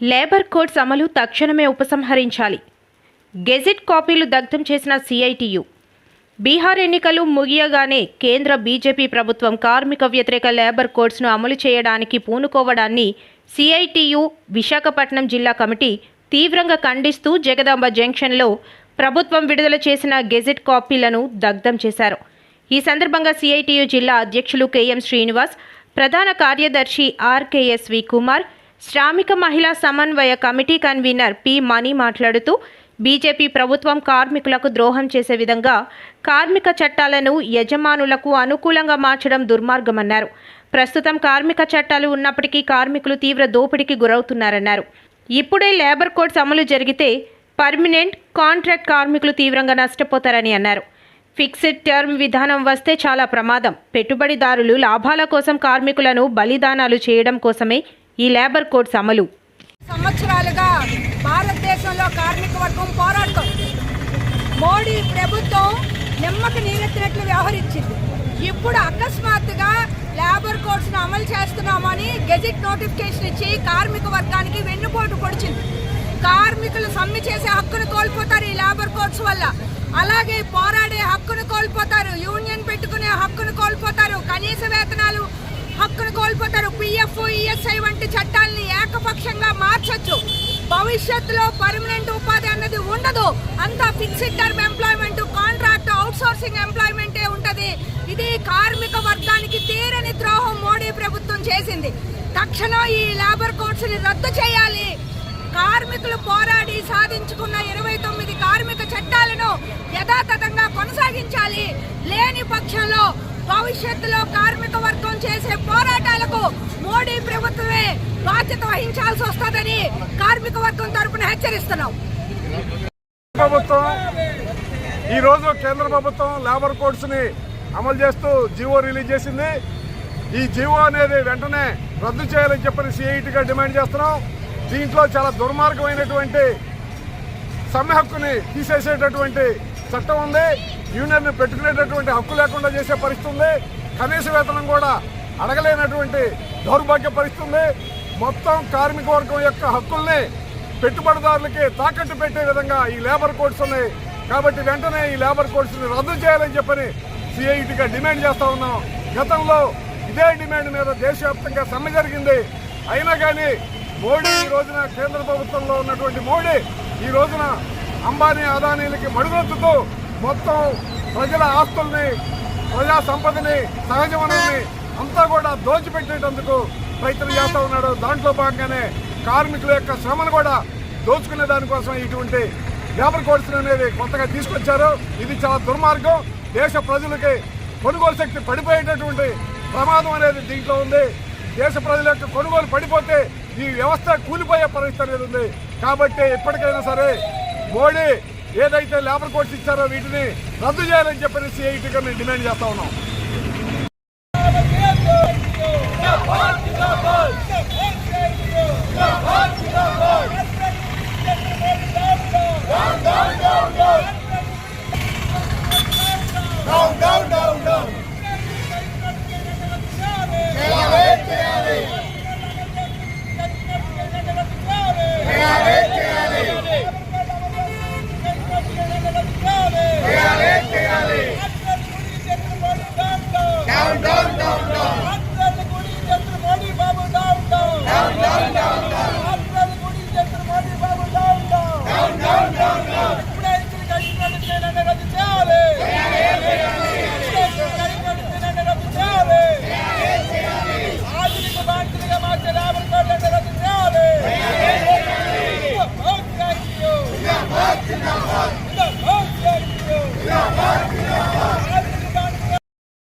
Labour codes అమలు తక్షణమే ఉపసంహరించాలి. Gazette కాపీలు దగ్ధం చేసిన సిఐటియు. బీహార్ ఎన్నికలు ముగియగానే కేంద్ర బీజేపీ ప్రభుత్వం కార్మిక వ్యతిరేక లేబర్ కోడ్స్ను అమలు చేయడానికి పూనుకోవడాన్ని సిఐటియు విశాఖపట్నం జిల్లా కమిటీ తీవ్రంగా ఖండిస్తూ జగదాంబ జంక్షన్లో ప్రభుత్వం విడుదల చేసిన గెజిట్ కాపీలను దగ్ధం చేశారు. ఈ సందర్భంగా సిఐటియు జిల్లా అధ్యక్షులు కెఎం శ్రీనివాస్ ప్రధాన కార్యదర్శి ఆర్కేఎస్వి కుమార్ శ్రామిక మహిళా సమన్వయ కమిటీ కన్వీనర్ పి మణి మాట్లాడుతూ బీజేపీ ప్రభుత్వం కార్మికులకు ద్రోహం చేసే విధంగా కార్మిక చట్టాలను యజమానులకు అనుకూలంగా మార్చడం దుర్మార్గమన్నారు. ప్రస్తుతం కార్మిక చట్టాలు ఉన్నప్పటికీ కార్మికులు తీవ్ర దోపిడీకి గురవుతున్నారన్నారు. ఇప్పుడే లేబర్ కోడ్స్ అమలు జరిగితే పర్మినెంట్ కాంట్రాక్ట్ కార్మికులు తీవ్రంగా నష్టపోతారని అన్నారు. ఫిక్స్డ్ టర్మ్ విధానం వస్తే చాలా ప్రమాదం. పెట్టుబడిదారులు లాభాల కోసం కార్మికులను బలిదానాలు చేయడం కోసమే ఈ లేబర్ కోడ్స్ అమలు. సంవత్సరాలుగా భారతదేశంలో కార్మిక వర్గం పోరాడుతోంది మోడీ ప్రభుత్వం నిమ్మకి నీరెత్తినట్లు వ్యవహరించింది. ఇప్పుడు అకస్మాత్తుగా లేబర్ కోడ్స్ను అమలు చేస్తున్నామని గెజిట్ నోటిఫికేషన్ ఇచ్చి కార్మిక వర్గానికి వెన్నుపోటు పొడిచింది. కార్మికులు సమ్మె చేసే హక్కును కోల్పోతారు ఈ లేబర్ కోడ్స్ వల్ల. అలాగే పోరాడే హక్కును కోల్పోతారు యూనియన్ పెట్టుకునే హక్కును కోల్పోతారు. కనీస వేతనాలు హక్కును కోల్పోతారు. పిఎఫ్ ఈఎస్ఐ వంటి చట్టాలని ఏకపక్షంగా మార్చొచ్చు. భవిష్యత్తులో పర్మనెంట్ ఉపాధి అన్నది ఉండదు. అంతా fixed term employment contract outsourcing ఎంప్లాయ్మెంటే ఉంటుంది. ఇది కార్మిక వర్గానికి తీరని ద్రోహం మోడీ ప్రభుత్వం చేసింది. తక్షణం ఈ లేబర్ కోడ్స్ని రద్దు చేయాలి. కార్మికులు పోరాడి సాధించుకున్న ఇరవై తొమ్మిది కార్మిక చట్టాలను యథాతథంగా కొనసాగించాలి. లేని పక్షంలో భవిష్యత్తులో కార్మిక వర్గం చేసే పోరాటాలకు మోడీ ప్రభుత్వమే బాధ్యత వహించాల్సి వస్తుందని కార్మిక వర్గం తరపున హెచ్చరిస్తున్నాం. ప్రభుత్వం ఈ రోజు కేంద్ర ప్రభుత్వం లేబర్ కోడ్స్ని అమలు చేస్తూ జీవో రిలీజ్ చేసింది. ఈ జీవో అనేది వెంటనే రద్దు చేయాలని చెప్పని సిఐటిగా డిమాండ్ చేస్తున్నాం. దీంట్లో చాలా దుర్మార్గమైనటువంటి సమ్మె హక్కుని తీసేసేటటువంటి చట్టం ఉంది. యూనియన్ పెట్టుకునేటటువంటి హక్కు లేకుండా చేసే పరిస్థితి ఉంది. కనీస వేతనం కూడా అడగలేనటువంటి దౌర్భాగ్య పరిస్థితి ఉంది. మొత్తం కార్మిక వర్గం యొక్క హక్కుల్ని పెట్టుబడిదారులకి తాకట్టు పెట్టే విధంగా ఈ లేబర్ కోడ్స్ ఉన్నాయి. కాబట్టి వెంటనే ఈ లేబర్ కోడ్స్ని రద్దు చేయాలని చెప్పని సిఐటిగా డిమాండ్ చేస్తూ ఉన్నాం. గతంలో ఇదే డిమాండ్ మీద దేశవ్యాప్తంగా సమ్మె జరిగింది. అయినా కానీ మోడీ ఈ రోజున కేంద్ర ప్రభుత్వంలో ఉన్నటువంటి మోడీ ఈ రోజున అంబానీ అదానీలకి మడుగొత్తుతూ మొత్తం ప్రజల ఆస్తుల్ని ప్రజా సంపదని సహజ వనరుల్ని అంతా కూడా దోచిపెట్టేటందుకు ప్రయత్నం చేస్తూ ఉన్నాడు. దాంట్లో భాగంగానే కార్మికుల యొక్క శ్రమను కూడా దోచుకునే దానికోసం ఇటువంటి లేబర్ కోడ్స్ అనేది కొత్తగా తీసుకొచ్చారు. ఇది చాలా దుర్మార్గం. దేశ ప్రజలకి కొనుగోలు శక్తి పడిపోయేటటువంటి ప్రమాదం అనేది దీంట్లో ఉంది. దేశ ప్రజల యొక్క కొనుగోలు పడిపోతే ఈ వ్యవస్థ కూలిపోయే పరిస్థితి అనేది ఉంది. కాబట్టి ఎప్పటికైనా సరే మోడీ ఏదైతే లేబర్ కోడ్స్ ఇచ్చారో వీటిని రద్దు చేయాలని చెప్పని సిఐటిగా మేము డిమాండ్ చేస్తా ఉన్నాం.